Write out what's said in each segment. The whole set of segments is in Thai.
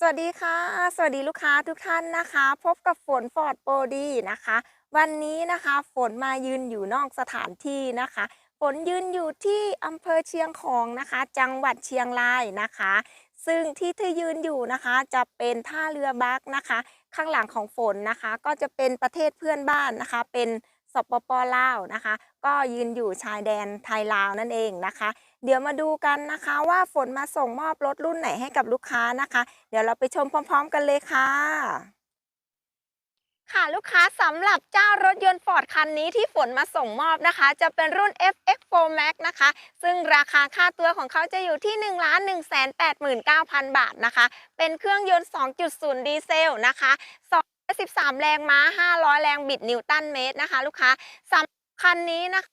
สวัสดีค่ะ สวัสดีลูกค้าทุกท่านนะคะ พบกับฝนฟอร์ดโปรดีนะคะ วันนี้นะคะฝนมายืนอยู่นอกสถานที่นะคะ ฝนยืนอยู่ที่อำเภอเชียงของนะคะ จังหวัดเชียงรายนะคะ ซึ่งที่ที่ยืนอยู่นะคะจะเป็นท่าเรือบักนะคะ ข้างหลังของฝนนะคะ ก็จะเป็นประเทศเพื่อนบ้านนะคะ เป็น ปปลาวนะคะ ก็ยืนอยู่ชายแดนไทยลาวนั่นเองนะคะ เดี๋ยวมาดูกันนะคะว่าฝนมาส่งมอบรถรุ่นไหนให้กับลูกค้านะคะ เดี๋ยวเราไปชมพร้อม ๆ กันเลยค่ะค่ะลูกค้าสำหรับเจ้ารถยนต์ฟอร์ดคันนี้ที่ฝนมาส่งมอบนะคะ จะเป็นรุ่น FX4 Max นะคะ ซึ่งราคาค่าตัวของเขาจะอยู่ที่ 1 1 8 9 0 0 0 บาทนะคะ เป็นเครื่องยนต์ 2.0 ดีเซลนะคะ 13 แรงม้า 500 แรงบิดนิวตันเมตรนะคะ ลูกค้าสำคันนี้นะคะ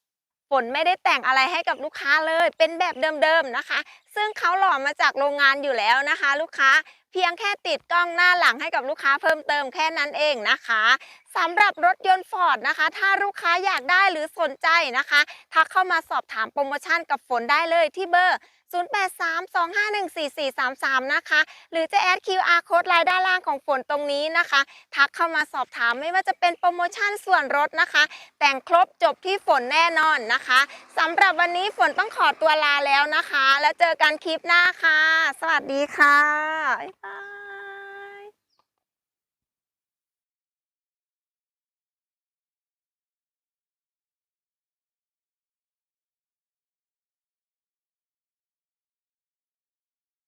ฝนไม่ได้แต่งอะไรให้กับลูกค้าเลย เป็นแบบเดิมๆนะคะ ซึ่งเขาหล่อมาจากโรงงานอยู่แล้วนะคะ ลูกค้าเพียงแค่ติดกล้องหน้าหลังให้กับลูกค้าเพิ่มเติมแค่นั้นเองนะคะสำหรับรถยนต์ฟอร์ดนะคะ ถ้าลูกค้าอยากได้หรือสนใจนะคะทักเข้ามาสอบถามโปรโมชั่นกับฝนได้เลยที่เบอร์ 0832514433 นะคะ หรือจะแอด QR code ไลน์ด้านล่างของฝนตรงนี้นะคะ ทักเข้ามาสอบถามไม่ว่าจะเป็นโปรโมชั่นส่วนลดนะคะ แต่งครบจบที่ฝนแน่นอนนะคะสำหรับวันนี้ฝนต้องขอตัวลาแล้วนะคะ แล้วเจอกันคลิปหน้าค่ะ สวัสดีค่ะ Bye.